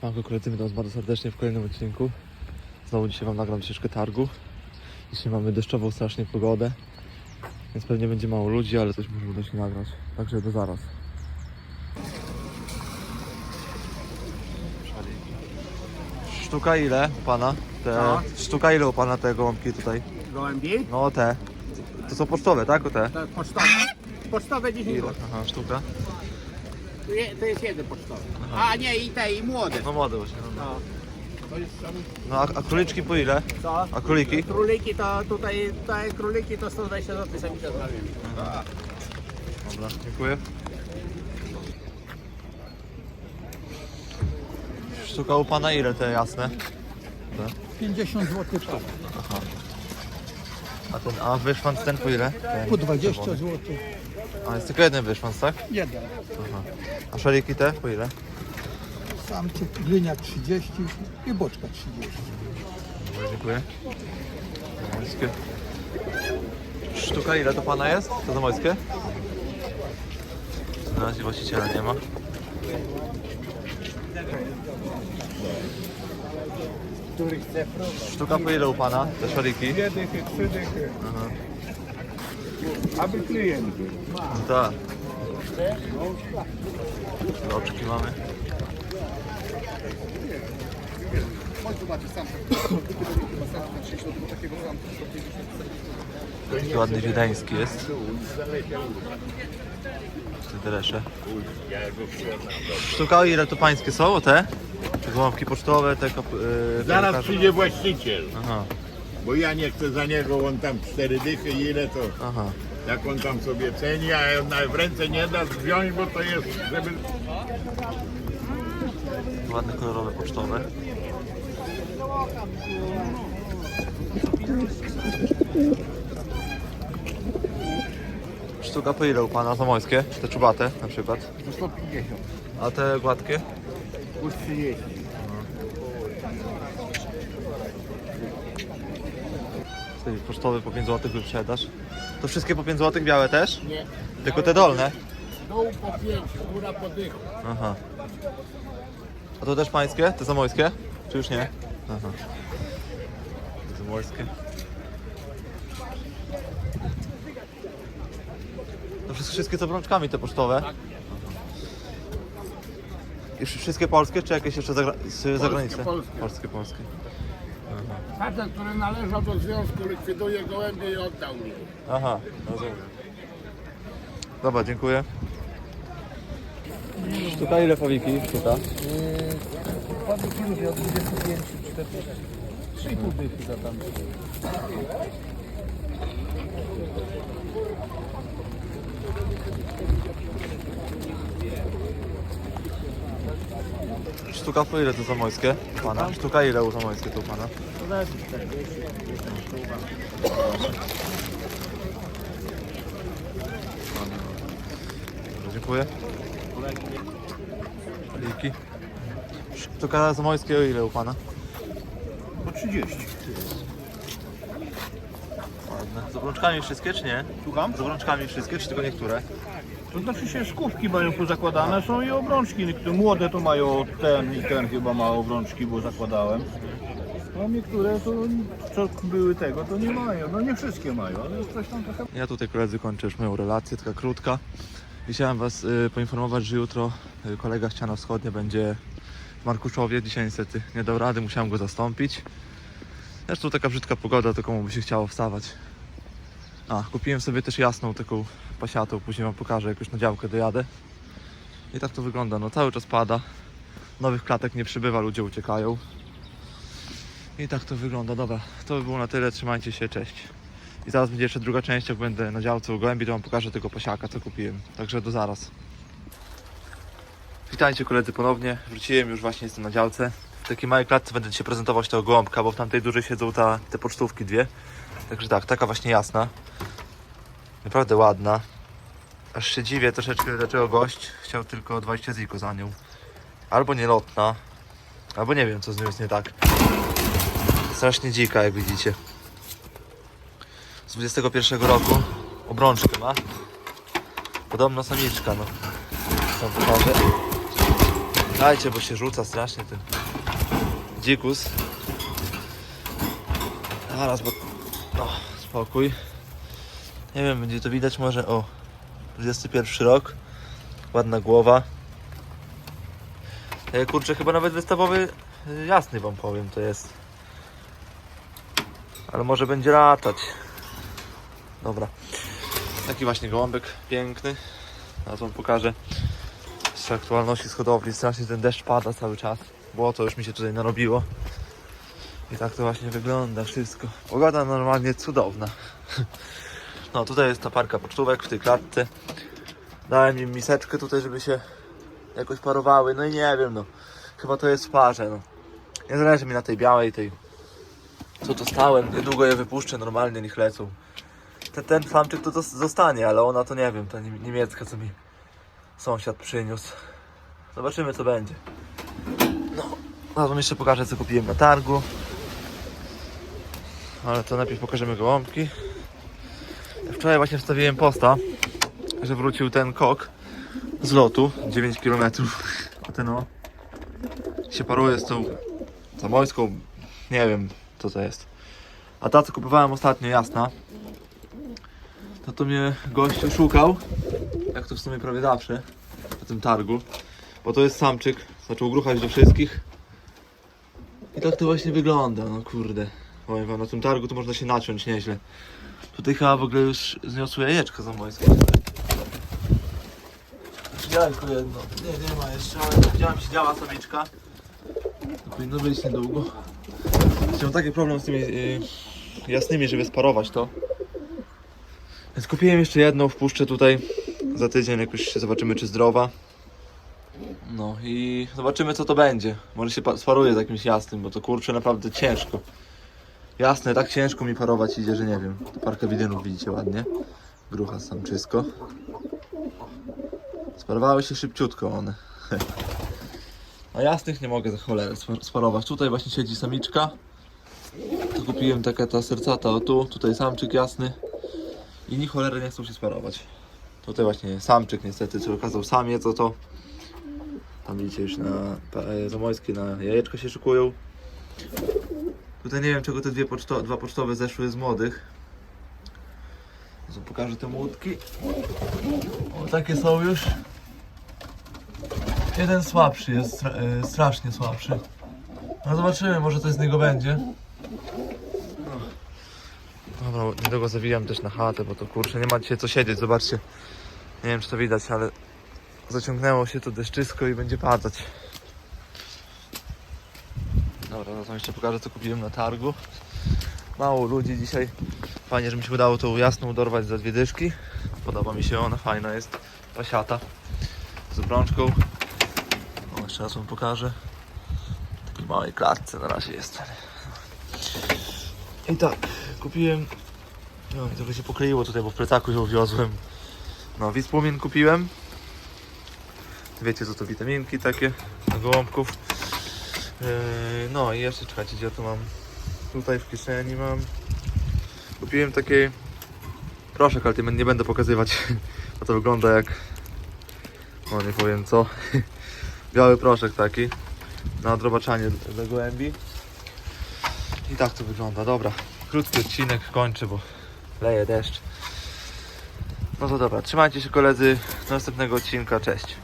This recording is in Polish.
Siemanko koledzy, witam was bardzo serdecznie w kolejnym odcinku. Znowu dzisiaj wam nagram troszeczkę targu. Dzisiaj mamy deszczową strasznie pogodę, więc pewnie będzie mało ludzi, ale coś może uda się nagrać. Także do zaraz. Sztuka ile u pana? Te, sztuka ile u pana te gołąbki tutaj? Gołębi? No te. To są pocztowe, tak? O te? To pocztowe. Pocztowe 10 Ile? zł. Aha, sztuka. Tu je- To jest jeden pocztowy. A nie, i te, i młode. No młode właśnie. No, No. To jest no a, a króliczki po ile? Co? A króliki? Króliki to tutaj, te króliki to 120 zł sami to zrobimy. Dobra, dziękuję. Sztuka u pana ile te jasne? Te? 50 zł sztuka. A ten, a wyszwanc ten po ile? Ten Po 20 czerwony. zł. A jest tylko jeden wyszwanc, tak? Jeden. Aha. A szaliki te po ile? Samczyk gliniak 30 i boczka 30. Dobra, dziękuję. Zamojskie. Sztuka ile to pana jest? To zamojskie? Na razie właściciela nie ma. Sztuka po ile u pana? Te szaliki? Dwie dychy, trzy dychy. Aby klient był. Tak. Oczki mamy. Taki ładny wiedeński jest. Te dresze. Sztuka ile to pańskie są? Te? Te gołąbki pocztowe, te yy, Zaraz przyjdzie właściciel, Aha, bo ja nie chcę za niego, on tam cztery dychy i ile to, aha. jak on tam sobie ceni, a na w ręce nie da wziąć, bo to jest, żeby... Ładne kolorowe pocztowe. Sztuka po ile u pana zamojskie? Te czubate na przykład. To 150. A te gładkie? Plus 30. Te pocztowe po 5 zł wyprzedaż. To wszystkie po 5 zł białe też? Nie. Tylko te dolne? Dół po 5, góra po dychu. Aha. A to też pańskie? Te zamojskie? Czy już nie? Aha. Te Zamojskie. To wszystkie, wszystkie z obrączkami te pocztowe? Tak. Wszystkie polskie, czy jakieś jeszcze zagra z zagraniczne? polskie. Polskie, polskie. Facet, który należał do związku, likwiduje gołębie i oddał mi. Aha, rozumiem. Dobra, dziękuję. Sztuka ile powiki? Sztuka? Pawlik lubi od 25 40. 3,5 dychy za tam. Sztuka po ile to zamojskie? u Pana? Sztuka ile u zamojskie to u pana? Dobra, dziękuję. Liki. Sztuka zamojskie o ile u pana? Po 30. Z obrączkami wszystkie czy nie? Słucham? Z obrączkami wszystkie czy tylko niektóre? To znaczy się skówki mają pozakładane, są i obrączki. Niektóre młode to mają ten i ten chyba ma obrączki, bo zakładałem. A niektóre to co były tego, to nie mają. No nie wszystkie mają, ale coś tam trochę. Ja tutaj koledzy kończę już moją relację, taka krótka. I Chciałem Was y, poinformować, że jutro y, kolega ściana wschodnia będzie w Markuszowie. Dzisiaj niestety nie dał rady, musiałem go zastąpić. Zresztą taka brzydka pogoda, to komu by się chciało wstawać. A, kupiłem sobie też jasną taką pasiatą, później Wam pokażę, jak już na działkę dojadę. I tak to wygląda, no cały czas pada. Nowych klatek nie przybywa, ludzie uciekają. I tak to wygląda, dobra. To by było na tyle, trzymajcie się, cześć. I zaraz będzie jeszcze druga część, jak będę na działce u gołębi, to wam pokażę tego pasiaka, co kupiłem. Także do zaraz. Witajcie koledzy ponownie. Wróciłem już właśnie, jestem na działce. W takiej małej klatce będę dzisiaj prezentować tego gołąbka, bo w tamtej dużej siedzą ta, te pocztówki dwie. Także tak, taka właśnie jasna. Naprawdę ładna. Aż się dziwię troszeczkę, dlaczego gość chciał tylko 20 ziko za nią. Albo nielotna, albo nie wiem, co z nią jest nie tak. Strasznie dzika, jak widzicie z 21 roku. Obrączkę ma. Podobno samiczka, no. Tam pokażę. Dajcie, bo się rzuca strasznie ten dzikus. Zaraz, bo... No, spokój. Nie wiem, będzie to widać może... O, 21 rok. Ładna głowa. E, Kurczę, chyba nawet wystawowy y, jasny wam powiem to jest. Ale może będzie latać. Dobra. Taki właśnie gołąbek piękny. Teraz wam pokażę z aktualności z hodowli. Strasznie ten deszcz pada cały czas. Błoto już mi się tutaj narobiło. I tak to właśnie wygląda wszystko. Pogoda normalnie cudowna. No tutaj jest ta parka pocztówek w tej klatce. Dałem im miseczkę tutaj, żeby się jakoś parowały. No i nie wiem, no. Chyba to jest w parze, no. Nie zależy mi na tej białej, tej co dostałem. Niedługo je wypuszczę, normalnie niech lecą. Ten, ten samczyk to zostanie, ale ona to nie wiem, ta nie- niemiecka, co mi sąsiad przyniósł. Zobaczymy, co będzie. No, a wam jeszcze pokażę, co kupiłem na targu. Ale to najpierw pokażemy gołąbki. Wczoraj właśnie wstawiłem posta, że wrócił ten kok z lotu 9 km. A ten o się paruje z tą zamojską. Nie wiem co to jest. A ta co kupowałem ostatnio, jasna. To to mnie gościu szukał. Jak to w sumie prawie zawsze na tym targu. Bo to jest samczyk. Zaczął gruchać do wszystkich. I tak to właśnie wygląda, no kurde. Powiem wam, na tym targu to można się naciąć nieźle. Tutaj chyba w ogóle już zniosły jajeczko zamojskie. Jajko jedno. Nie, nie ma jeszcze, ale widziałem się działa samiczka. To powinno być niedługo. Mam taki problem z tymi yy, jasnymi, żeby sparować to. Więc kupiłem jeszcze jedną, wpuszczę tutaj za tydzień, jakoś zobaczymy czy zdrowa. No i zobaczymy co to będzie. Może się pa- sparuje z jakimś jasnym, bo to kurczę naprawdę ciężko. Jasne, tak ciężko mi parować idzie, że nie wiem. To parkę widynów widzicie ładnie. Grucha samczysko. Sparowały się szybciutko one. A jasnych nie mogę za cholerę spar- sparować. Tutaj właśnie siedzi samiczka. Tu kupiłem taka ta sercata, o tu, tutaj samczyk jasny. I ni cholery nie chcą się sparować. Tutaj właśnie samczyk niestety, co okazał samiec, o to. Tam widzicie już na e, zamojskie na jajeczko się szykują. Tutaj nie wiem czego te dwie poczto, dwa pocztowe zeszły z młodych. Zaraz pokażę te młotki. O, takie są już. Jeden słabszy jest, e, strasznie słabszy. No zobaczymy, może coś z niego będzie. No. Dobra, niedługo zawijam też na chatę, bo to kurczę, nie ma dzisiaj co siedzieć, zobaczcie. Nie wiem czy to widać, ale zaciągnęło się to deszczysko i będzie padać. Dobra, no jeszcze pokażę co kupiłem na targu. Mało ludzi dzisiaj. Fajnie, że mi się udało tą jasną dorwać za dwie dyszki. Podoba mi się ona, fajna jest. Pasiata z obrączką. O, jeszcze raz wam pokażę. W takiej małej klatce na razie jest. I tak, kupiłem. No i trochę się pokleiło tutaj, bo w plecaku ją wiozłem. No, wispłomień kupiłem. Wiecie co to witaminki takie dla gołąbków. Yy, no i jeszcze czekajcie, gdzie ja to mam. Tutaj w kieszeni mam. Kupiłem takie proszek, ale nie będę pokazywać. Bo to wygląda jak. No nie powiem co. Biały proszek taki. Na odrobaczanie dla gołębi. I tak to wygląda. Dobra. Krótki odcinek kończę, bo leje deszcz. No to dobra, trzymajcie się koledzy. Do następnego odcinka. Cześć.